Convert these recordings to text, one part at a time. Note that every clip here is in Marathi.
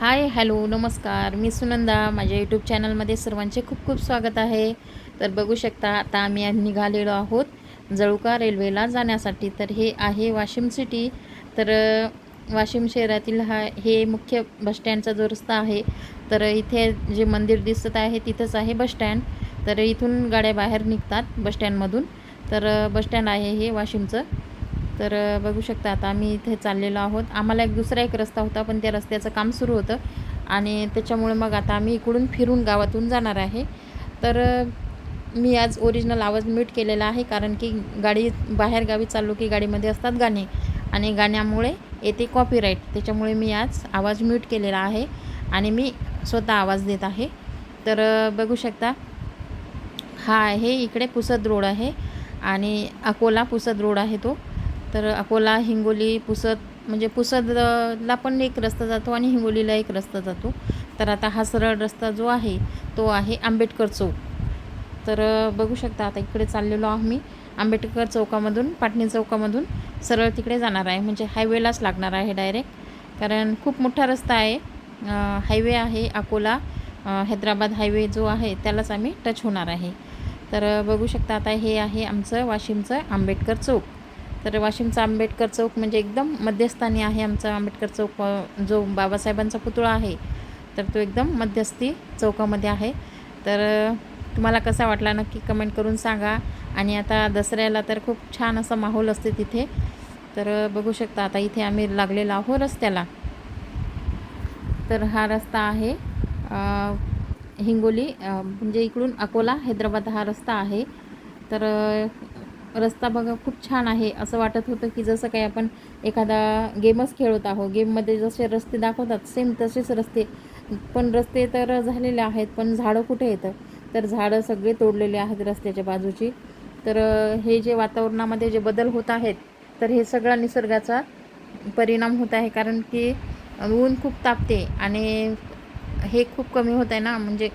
हाय हॅलो नमस्कार. मी सुनंदा. माझ्या यूट्यूब चॅनलमध्ये सर्वांचे खूप खूप स्वागत आहे. तर बघू शकता आता आम्ही निघालेलो आहोत जळुका रेल्वेला जाण्यासाठी. तर हे आहे वाशिम सिटी तर वाशिम शहरातील हा हे मुख्य बसस्टँडचा जो रस्ता आहे तर इथे जे मंदिर दिसत आहे तिथंच आहे बसस्टँड तर इथून गाड्या बाहेर निघतात बसस्टँडमधून तर बसस्टँड आहे हे वाशिमचं. तर बघू शकता आता आम्ही इथे चाललेलो आहोत. आम्हाला एक दुसरा एक रस्ता होता पण त्या रस्त्याचं काम सुरू होतं. आणि त्याच्यामुळे मग आता आम्ही इकडून फिरून गावातून जाणार आहे. तर मी आज ओरिजिनल आवाज म्यूट केलेला आहे कारण की गाडी बाहेर गावी चाललो की गाडीमध्ये असतात गाणे. आणि गाण्यामुळे येते कॉपीराईट त्याच्यामुळे मी आज आवाज म्यूट केलेला आहे आणि मी स्वतः आवाज देत आहे. तर बघू शकता हा आहे इकडे पुसद रोड आहे आणि अकोला पुसद रोड आहे तो. तर अकोला हिंगोली पुसद म्हणजे पुसदला पण एक रस्ता जातो आणि हिंगोलीला एक रस्ता जातो. तर आता हा सरळ रस्ता जो आहे तो आहे आंबेडकर चौक. तर बघू शकता आता इकडे चाललेलो आम्ही. आंबेडकर चौकामधून पाटणी चौकामधून सरळ तिकडे जाणार आहे. म्हणजे हायवेलाच लागणार आहे डायरेक्ट. कारण खूप मोठा रस्ता आहे. हायवे आहे अकोला. हैदराबाद हायवे जो आहे त्यालाच आम्ही टच होणार आहे. तर बघू शकता आता हे आहे आमचं वाशिमचं आंबेडकर चौक. तर वाशिमचा आंबेडकर चौक म्हणजे एकदम मध्यस्थानी आहे आमचा आंबेडकर चौक जो बाबासाहेबांचा पुतळा आहे तर तो एकदम मध्यस्थी चौकामध्ये आहे. तर तुम्हाला कसा वाटला नक्की कमेंट करून सांगा. आणि आता दसऱ्याला तर खूप छान असा माहोल असते तिथे. तर बघू शकता आता इथे आम्ही लागलेलो आहो रस्त्याला. तर हा रस्ता आहे हिंगोली म्हणजे इकडून अकोला हैदराबाद हा रस्ता आहे. तर रस्ता बघा खूप छान आहे. असं वाटत होतं की जसं काही आपण एखादा गेमच खेळत आहो गेममध्ये जसे रस्ते दाखवतात सेम तसेच रस्ते. पण रस्ते तर झालेले आहेत पण झाडं कुठे येतं तर झाडं सगळे तोडलेले आहेत रस्त्याच्या बाजूची. तर हे जे वातावरणामध्ये जे बदल होत आहेत तर हे सगळा निसर्गाचा परिणाम होत आहे. कारण की ऊन खूप तापते आणि हे खूप कमी होत आहे ना. म्हणजे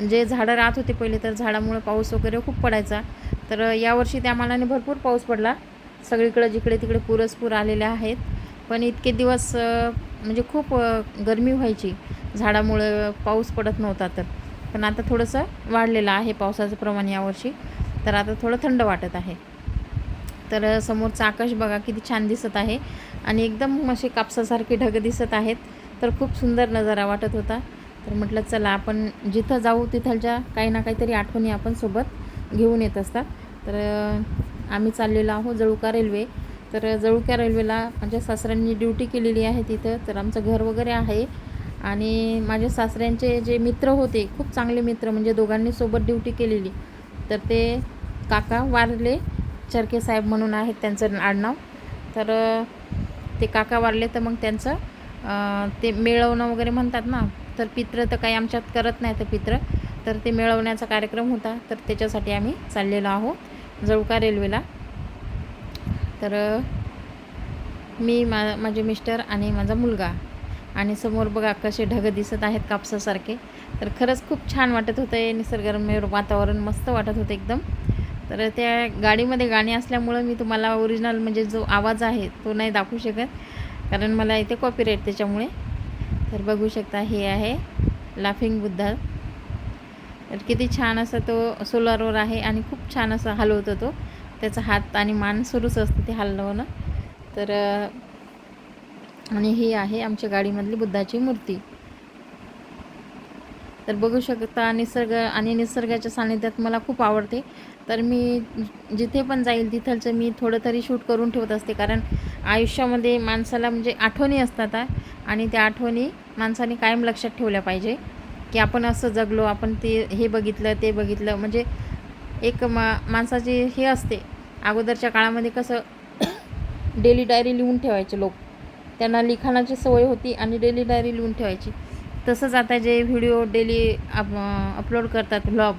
जे झाडं राहत होते पहिले तर झाडामुळे पाऊस वगैरे खूप पडायचा. तर यावर्षी त्या मानाने भरपूर पाऊस पडला. सगळीकडं जिकडे तिकडे पूरच पूर आलेले आहेत. पण इतके दिवस म्हणजे खूप गरमी व्हायची. झाडामुळं पाऊस पडत नव्हता तर. पण आता थोडंसं वाढलेलं आहे पावसाचं प्रमाण यावर्षी तर आता थोडं थंड वाटत आहे. तर समोरचं आकाश बघा किती छान दिसत आहे. आणि एकदम असे कापसासारखे ढग दिसत आहेत. तर खूप सुंदर नजारा वाटत होता. तर म्हटलं चला आपण जिथं जाऊ तिथलच्या काही ना काहीतरी आठवणी आपण सोबत घेऊन येत असतात. तर आम्ही चाललेलो आहोत जळुका रेल्वे. तर जळुक्या रेल्वेला माझ्या सासऱ्यांनी ड्युटी केलेली आहे तिथं. तर आमचं घर वगैरे आहे. आणि माझ्या सासऱ्यांचे जे मित्र होते खूप चांगले मित्र म्हणजे दोघांनी सोबत ड्युटी केलेली. तर ते काका वारले चरके साहेब म्हणून आहेत त्यांचं आडनाव. तर ते काका वारले तर मग त्यांचं ते मिळवणं वगैरे म्हणतात ना तर पित्र तर काही आमच्यात करत नाही तर पित्र. तर ते मिळवण्याचा कार्यक्रम होता तर त्याच्यासाठी आम्ही चाललेलो आहोत जळुका रेल्वेला. तर मी मा माझे मिस्टर आणि माझा मुलगा आणि समोर बघा कसे ढग दिसत आहेत कापसासारखे. तर खरंच खूप छान वाटत होतं आहे निसर्गरम्य वातावरण मस्त वाटत होतं एकदम. तर त्या गाडीमध्ये गाणी असल्यामुळं मी तुम्हाला ओरिजिनल म्हणजे जो आवाज आहे तो नाही दाखवू शकत. कारण मला इथे कॉपीराईट त्याच्यामुळे. तर बघू शकता हे आहे लाफिंग बुद्धा तर किती छान असा तो सोलारवर आहे आणि खूप छान असा हलवतो तो. त्याचा हात आणि मान सुरूच असतं ते हलवणं. तर आणि ही आहे आमच्या गाडीमधली बुद्धाची मूर्ती. तर बघू शकता निसर्ग आणि निसर्गाच्या सानिध्यात मला खूप आवडते. तर मी जिथे पण जाईल तिथलचं मी थोडं तरी शूट करून ठेवत असते. कारण आयुष्यामध्ये माणसाला म्हणजे आठवणी असतात आणि त्या आठवणी माणसाने कायम लक्षात ठेवल्या पाहिजे. की आपण असं जगलो आपण ते हे बघितलं ते बघितलं. म्हणजे एक मा माणसाची हे असते. अगोदरच्या काळामध्ये कसं डेली डायरी लिहून ठेवायचे लोक. त्यांना लिखाणाची सवय होती आणि डेली डायरी लिहून ठेवायची. तसंच आता जे व्हिडिओ डेली अप अपलोड करतात व्लॉग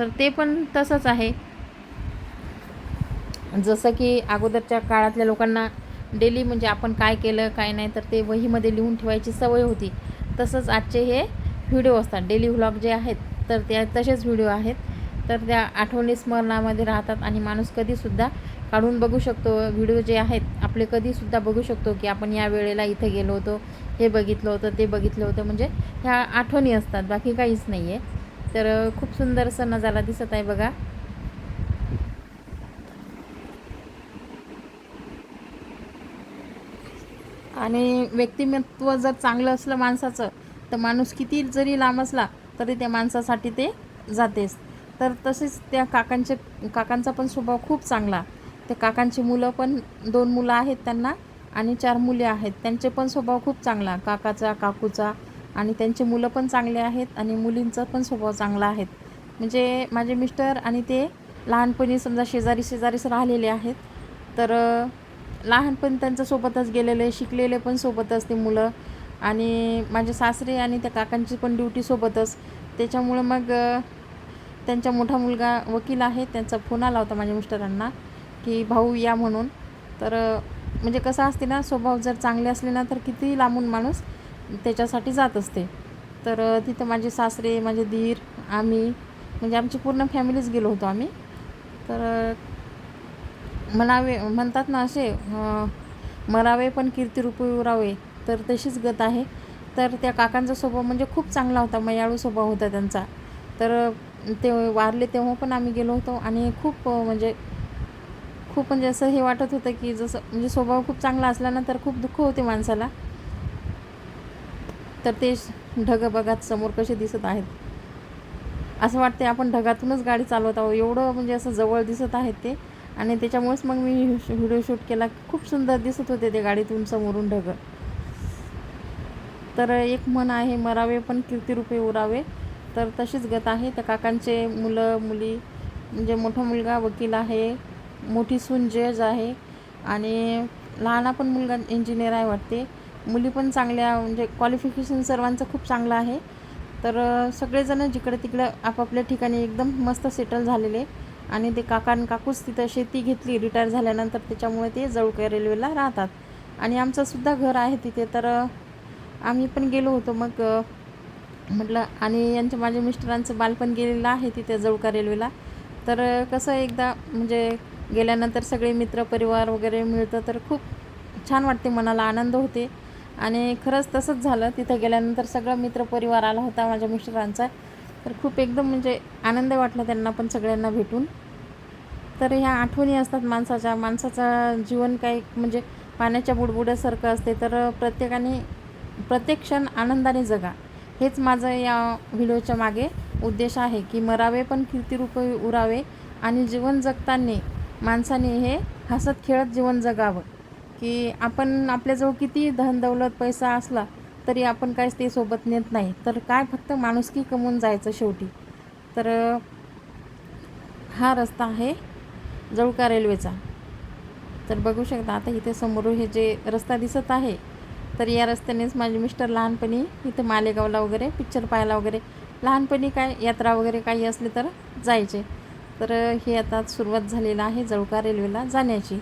तर ते पण तसंच आहे. जसं की अगोदरच्या काळातल्या लोकांना डेली म्हणजे आपण काय केलं काय नाही तर ते वहीमध्ये लिहून ठेवायची सवय होती. तसंच आजचे हे व्हिडिओ असतात. डेली व्लॉग जे आहेत तर ते तसेच व्हिडिओ आहेत. तर त्या आठवणी स्मरणामध्ये राहतात आणि माणूस कधीसुद्धा काढून बघू शकतो. व्हिडिओ जे आहेत आपले कधीसुद्धा बघू शकतो की आपण या वेळेला इथे गेलो होतो हे बघितलं होतं ते बघितलं होतं. म्हणजे ह्या आठवणी असतात बाकी काहीच नाही आहे तर खूप सुंदर असा नजारा दिसत आहे बघा. आणि व्यक्तिमत्व जर चांगलं असलं माणसाचं तर माणूस किती जरी लांब असला तरी त्या माणसासाठी ते जातेच. तर तसेच त्या काकांचे काकांचा पण स्वभाव खूप चांगला. त्या काकांची मुलं पण दोन मुलं आहेत त्यांना आणि चार मुले आहेत. त्यांचे पण स्वभाव खूप चांगला. काकाचा काकूचा आणि त्यांचे मुलं पण चांगले आहेत आणि मुलींचा पण स्वभाव चांगला आहेत म्हणजे माझे मिस्टर आणि ते लहानपणी समजा शेजारी शेजारीच राहिलेले आहेत. तर लहानपणी त्यांच्यासोबतच गेलेले शिकलेले पण सोबतच ते मुलं. आणि माझे सासरे आणि त्या काकांची पण ड्युटी सोबतच. त्याच्यामुळं मग त्यांचा मोठा मुलगा वकील आहे. त्यांचा फोन आला होता माझ्या मिस्टरांना की भाऊ या म्हणून. तर म्हणजे कसं असते ना स्वभाव जर चांगले असले ना तर किती लांबून माणूस त्याच्यासाठी जात असते. तर तिथं माझे सासरे माझे दीर आम्ही म्हणजे आमची पूर्ण फॅमिलीच गेलो होतो आम्ही. तर म्हणावे म्हणतात ना असे मरावे पण कीर्तिरूपी उरावे तर तशीच गत आहे. तर त्या काकांचा स्वभाव म्हणजे खूप चांगला होता मयाळू स्वभाव होता त्यांचा. तर ते वारले तेव्हा पण आम्ही गेलो होतो आणि खूप म्हणजे खूप म्हणजे असं हे वाटत होतं की जसं म्हणजे स्वभाव खूप चांगला असला ना तर खूप दुःख होते माणसाला. तर ते ढग बघात समोर कसे दिसत आहेत. असं वाटते आपण ढगातूनच गाडी चालवत आहोत. एवढं म्हणजे असं जवळ दिसत आहेत ते. आणि त्याच्यामुळेच मग मी व्हिडिओ शूट केला. खूप सुंदर दिसत होते ते गाडीतून समोरून ढग. तर एक म्हण आहे मरावे पण कीर्तिरूपे उरावे. तर तशीच गत आहे. त्या काकांचे मुलं मुली म्हणजे मोठा मुलगा वकील आहे. मोठी सून जज आहे. आणि लहाना पण मुलगा इंजिनियर आहे वाटते. मुली पण चांगल्या म्हणजे क्वालिफिकेशन सर्वांचं खूप चांगलं आहे. तर सगळेजणं सगळेजण जिकडे तिकडे आपापल्या ठिकाणी एकदम मस्त सेटल झालेले. आणि ते काका आणि काकूच तिथं शेती घेतली रिटायर झाल्यानंतर त्याच्यामुळे ते जवळकर रेल्वेला राहतात. आणि आमचंसुद्धा घर आहे तिथे तर आम्ही पण गेलो होतो मग म्हटलं आणि यांच्या माझ्या मिस्टरांचं बालपण गेलेलं आहे तिथे जवळका रेल्वेला तर कसं एकदा म्हणजे गेल्यानंतर सगळे मित्रपरिवार वगैरे मिळतं तर खूप छान वाटते मनाला आनंद होते. आणि खरंच तसंच झालं. तिथं गेल्यानंतर सगळा मित्रपरिवार आला होता माझ्या मिस्टरांचा. तर खूप एकदम म्हणजे आनंद वाटला त्यांना पण सगळ्यांना भेटून. तर ह्या आठवणी असतात माणसाच्या. माणसाचा जीवन काही म्हणजे पाण्याच्या बुडबुड्यासारखं असते. तर प्रत्येकाने प्रत्येक क्षण आनंदाने जगा. हेच माझं या व्हिडिओच्या मागे उद्देश आहे की मरावे पण कीर्तिरूप उरावे आणि जीवन जगताना माणसाने हे हसत खेळत जीवन जगावं. की आपण आपल्याजवळ किती धन दौलत पैसा असला तरी आपण काहीच ते सोबत नेत नाही. तर काय फक्त माणुसकी कमवून जायचं शेवटी? तर हा रस्ता आहे जवळका रेल्वेचा. तर बघू शकता आता इथे समोर हे जे रस्ता दिसत आहे तर या रस्त्यानेच माझे मिस्टर लहानपणी इथे मालेगावला वगैरे पिक्चर पाहायला वगैरे लहानपणी काय यात्रा वगैरे काही असले तर जायचे. तर हे आता सुरुवात झालेलं आहे जळका रेल्वेला जाण्याची.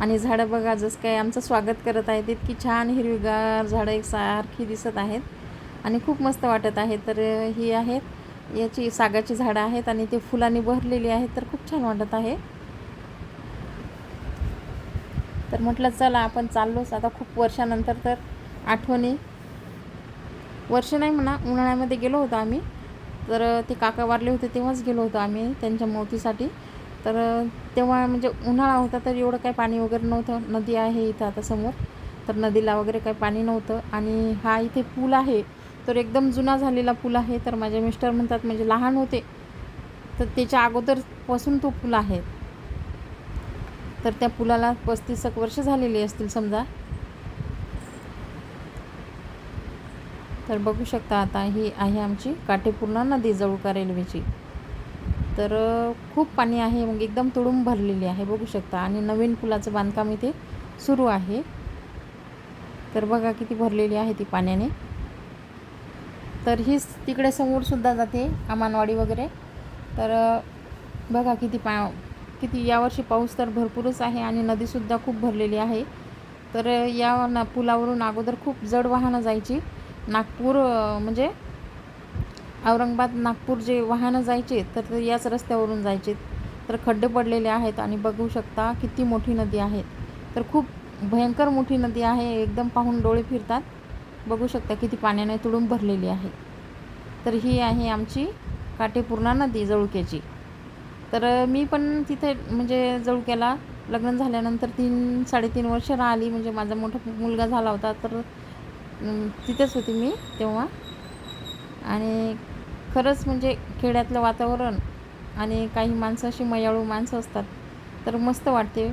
आणि झाडं बघा जसं काय आमचं स्वागत करत आहेत इतकी छान हिरवीगार झाडं एकसारखी दिसत आहेत आणि खूप मस्त वाटत आहे. तर ही आहेत याची सागाची झाडं आहेत आणि ते फुलांनी भरलेली आहेत तर खूप छान वाटत आहे. तर म्हटलं चला आपण चाललोच. आता खूप वर्षानंतर तर आठवणी. वर्ष नाही म्हणा उन्हाळ्यामध्ये गेलो होतो आम्ही. तर ते काका वारले होते तेव्हाच गेलो होतो आम्ही त्यांच्या मोतीसाठी. तर तेव्हा म्हणजे उन्हाळा होता तर एवढं काही पाणी वगैरे नव्हतं. नदी आहे इथं आता समोर. तर नदीला वगैरे काही पाणी नव्हतं. आणि हा इथे पूल आहे. तर एकदम जुना झालेला पूल आहे. तर माझे मिस्टर म्हणतात म्हणजे लहान होते. तर त्याच्या अगोदरपासून तो पूल आहे. तर त्या पुलाला पस्तीस एक वर्ष झालेली असतील समजा. तर बघू शकता आता ही आहे आमची काटेपूर्णा नदी जवळका रेल्वेची तर खूप पाणी आहे. मग एकदम तुडूंब भरलेली आहे. बघू शकता. आणि नवीन पुलाचं बांधकाम इथे सुरू आहे. तर बघा किती भरलेली आहे ती पाण्याने. तर हीच तिकडे समोरसुद्धा जाते अमानवाडी वगैरे. तर बघा किती पा किती यावर्षी पाऊस तर भरपूरच आहे आणि नदीसुद्धा खूप भरलेली आहे. तर या ना पुलावरून अगोदर खूप जड वाहनं जायची. नागपूर म्हणजे औरंगाबाद नागपूर जे वाहनं जायचे तर ते याच रस्त्यावरून जायचे. तर खड्डे पडलेले आहेत आणि बघू शकता किती मोठी नदी आहे. तर खूप भयंकर मोठी नदी आहे एकदम पाहून डोळे फिरतात. बघू शकता किती पाण्याने तुडून भरलेली आहे. तर ही आहे आमची काटेपूर्णा नदी जळुक्याची. तर मी पण तिथे म्हणजे जळुक्याला लग्न झाल्यानंतर तीन साडेतीन वर्ष राहिली. म्हणजे माझा मोठा मुलगा झाला होता तर तिथेच होती मी तेव्हा. आणि खरंच म्हणजे खेड्यातलं वातावरण आणि काही माणसं अशी मयाळू माणसं असतात तर मस्त वाटते.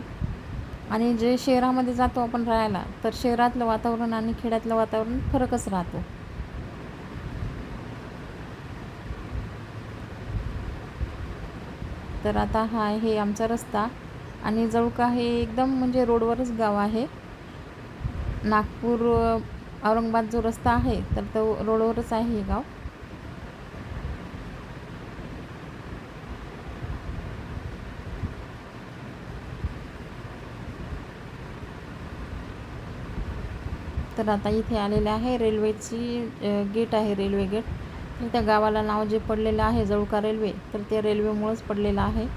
आणि जे शहरामध्ये जातो आपण राहायला तर शहरातलं वातावरण आणि खेड्यातलं वातावरण फरकच राहतो. तर आता हा आहे आमचा रस्ता आणि जळका हे एकदम म्हणजे रोडवरच गाव आहे. नागपूर औरंगाबाद जो रस्ता आहे तर तो रोडवरच आहे हे गाव. तर आता इथे आलेले आहे. रेल्वेची गेट आहे रेल्वे गेट तर त्या गावाला नाव जे पडलेलं आहे जळुका रेल्वे तर ते रेल्वेमुळंच पडलेलं आहे.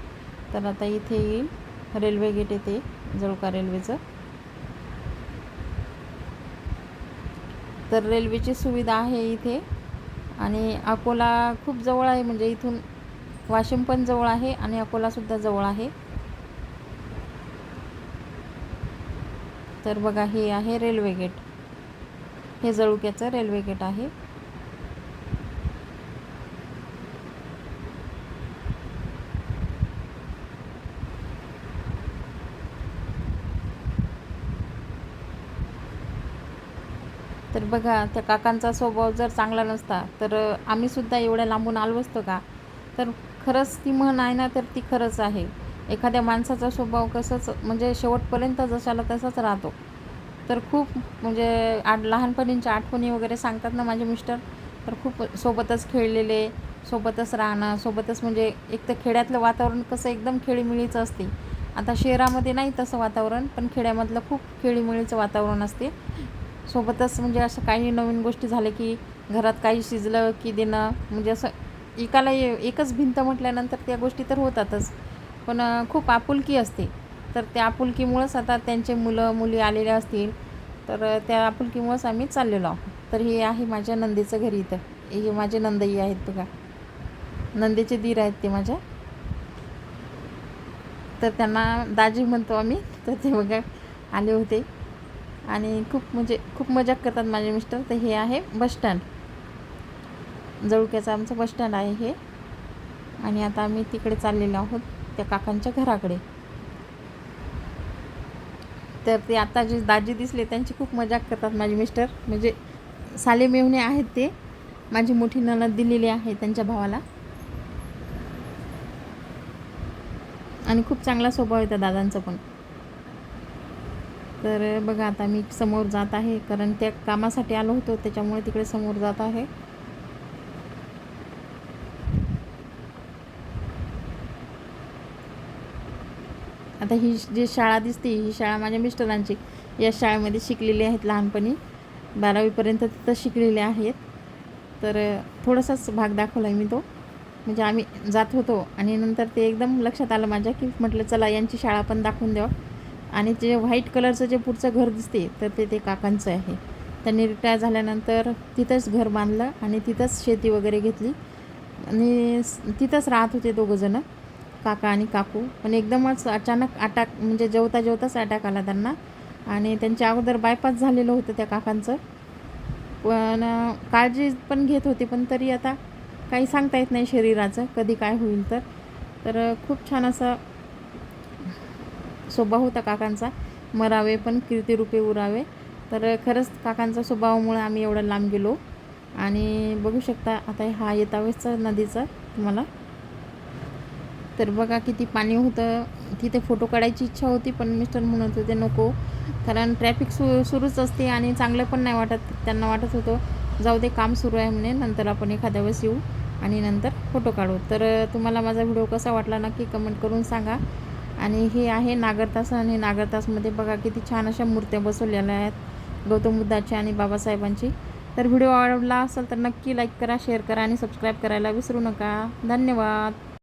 तर आता इथे येईल. रेल्वे गेट येते जळुका रेल्वेचं. तर रेल्वेची सुविधा आहे इथे. आणि अकोला खूप जवळ आहे म्हणजे इथून वाशिम पण जवळ आहे आणि अकोलासुद्धा जवळ आहे. तर बघा हे आहे रेल्वे गेट हे जळुक्याचं रेल्वे गेट आहे. तर बघा त्या काकांचा स्वभाव जर चांगला नसता तर आम्हीसुद्धा एवढ्या लांबून आलो असतो का? तर खरंच ती म्हण आहे ना तर ती खरंच आहे. एखाद्या माणसाचा स्वभाव कसंच म्हणजे शेवटपर्यंत जशाला तसाच राहतो. तर खूप म्हणजे आठ लहानपणींच्या आठवणी वगैरे सांगतात ना माझे मिस्टर. तर खूप सोबतच खेळलेले सोबतच राहणं सोबतच म्हणजे एक तर खेड्यातलं वातावरण कसं एकदम खेळीमिळीचं असते. आता शहरामध्ये नाही तसं वातावरण पण खेड्यामधलं खूप खेळीमिळीचं वातावरण असते. सोबतच म्हणजे असं काही नवीन गोष्टी झाल्या की घरात काही शिजलं की देणं म्हणजे असं एकाला एकच भिंत म्हटल्यानंतर त्या गोष्टी तर होतातच. पण खूप आपुलकी असते. तर त्या आपुलकीमुळंच आता त्यांचे मुलं मुली आलेले असतील. तर त्या आपुलकीमुळंच आम्ही चाललेलो आहोत. तर हे आहे माझ्या नंदीचं घरी इथं. हे माझे नंदई आहेत बघा. नंदीचे दीर आहेत ते माझ्या. तर त्यांना दाजी म्हणतो आम्ही. तर ते बघा आले होते. आणि खूप म्हणजे खूप मजा करतात माझे मिस्टर. तर हे आहे बसस्टँड जळुक्याचं आमचं बसस्टँड आहे हे. आणि आता आम्ही तिकडे चाललेलो आहोत त्या काकांच्या घराकडे. तर ते आता जे दाजी दिसले त्यांची खूप मजाक करतात माझे मिस्टर. म्हणजे साले मेवणे आहेत ते. माझी मोठी ननद दिलेली आहे त्यांच्या भावाला. आणि खूप चांगला स्वभाव येतो दादांचा पण. तर बघा आता मी समोर जात आहे कारण त्या कामासाठी आलो होतो त्याच्यामुळे तिकडे समोर जात आहे. आता ही जी शाळा दिसते ही शाळा माझ्या मिस्टरांची. या शाळेमध्ये शिकलेली आहेत लहानपणी. बारावीपर्यंत तिथं शिकलेले आहेत. तर थोडासाच भाग दाखवला आहे मी तो. म्हणजे आम्ही जात होतो आणि नंतर ते एकदम लक्षात आलं माझ्या की म्हटलं चला यांची शाळा पण दाखवून द्यावं. आणि जे व्हाईट कलरचं जे पुढचं घर दिसते तर ते ते काकांचं आहे. त्यांनी रिटायर झाल्यानंतर तिथंच घर बांधलं आणि तिथंच शेती वगैरे घेतली. आणि तिथंच राहत होते दोघंजणं काका आणि काकू. पण एकदमच अचानक अटॅक म्हणजे जेवता जेवताच अटॅक आला त्यांना. आणि त्यांच्या अगोदर बायपास झालेलं होतं त्या काकांचं. पण काळजी पण घेत होते पण तरी आता काही सांगता येत नाही शरीराचं. कधी काय होईल तर. तर खूप छान असा स्वभाव होता काकांचा. मरावे पण कीर्तिरूपे उरावे. तर खरंच काकांचा स्वभावामुळे आम्ही एवढं लांब गेलो. आणि बघू शकता आता हा येतावेचा नदीचा तुम्हाला तर बघा किती पाणी होतं. तिथे फोटो काढायची इच्छा होती पण मिस्टर म्हणत होते नको. कारण ट्रॅफिक सु सुरूच असते आणि चांगलं पण नाही वाटत त्यांना वाटत होतं जाऊ दे काम सुरू आहे म्हणे. नंतर आपण एखाद्या वेळेस येऊ आणि नंतर फोटो काढू. तर तुम्हाला माझा व्हिडिओ कसा वाटला नक्की कमेंट करून सांगा. आणि हे आहे नागरतास आणि नागरतासमध्ये बघा किती छान अशा मूर्त्या बसवलेल्या आहेत गौतम बुद्धाची आणि बाबासाहेबांची. तर व्हिडिओ आवडला असेल तर नक्की लाईक करा शेअर करा आणि सबस्क्राईब करायला विसरू नका. धन्यवाद.